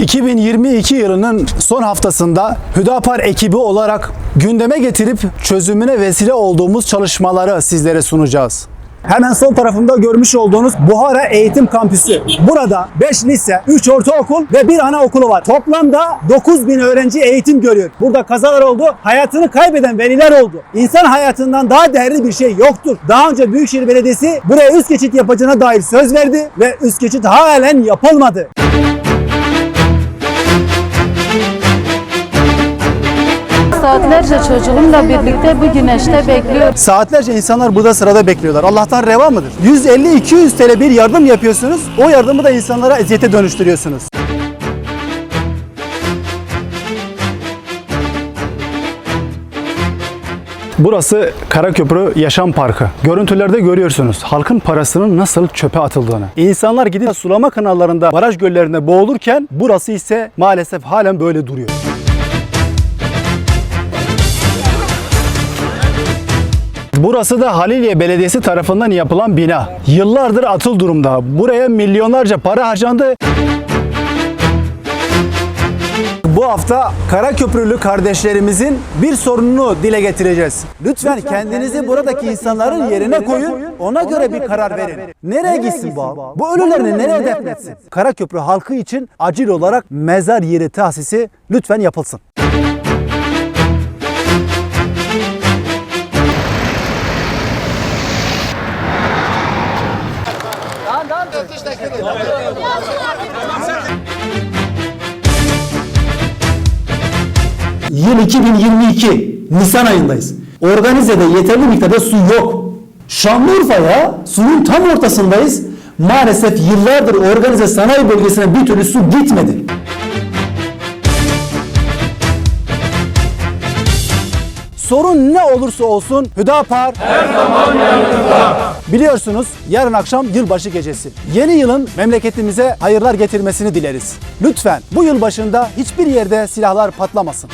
2022 yılının son haftasında Hüdapar ekibi olarak gündeme getirip çözümüne vesile olduğumuz çalışmaları sizlere sunacağız. Hemen sol tarafımda görmüş olduğunuz Buhara Eğitim Kampüsü. Burada 5 lise, 3 ortaokul ve 1 anaokulu var. Toplamda 9 bin öğrenci eğitim görüyor. Burada kazalar oldu, hayatını kaybeden veliler oldu. İnsan hayatından daha değerli bir şey yoktur. Daha önce Büyükşehir Belediyesi buraya üst geçit yapacağına dair söz verdi ve üst geçit halen yapılmadı. Saatlerce çocuğumla birlikte bu güneşte bekliyor. Saatlerce insanlar burada sırada bekliyorlar. Allah'tan reva mıdır? 150-200 TL bir yardım yapıyorsunuz. O yardımı da insanlara eziyete dönüştürüyorsunuz. Burası Karaköprü Yaşam Parkı. Görüntülerde görüyorsunuz halkın parasının nasıl çöpe atıldığını. İnsanlar gidip sulama kanallarında, baraj göllerinde boğulurken burası ise maalesef halen böyle duruyor. Burası da Haliliye Belediyesi tarafından yapılan bina. Yıllardır atıl durumda. Buraya milyonlarca para harcandı. Bu hafta Karaköprülü kardeşlerimizin bir sorununu dile getireceğiz. Lütfen, kendinizi buradaki insanların yerine koyun, ona göre bir karar verin. Nereye gitsin bu? Bu ölülerini nereye defnetsin? Karaköprü halkı için acil olarak mezar yeri tahsisi lütfen yapılsın. Yıl 2022 Nisan ayındayız. Organize'de yeterli miktarda su yok. Şanlıurfa'ya suyun tam ortasındayız. Maalesef yıllardır organize sanayi bölgesine bir türlü su gitmedi. Sorun ne olursa olsun Hüdapar her zaman yanınızda. Biliyorsunuz yarın akşam yılbaşı gecesi. Yeni yılın memleketimize hayırlar getirmesini dileriz. Lütfen bu yıl başında hiçbir yerde silahlar patlamasın.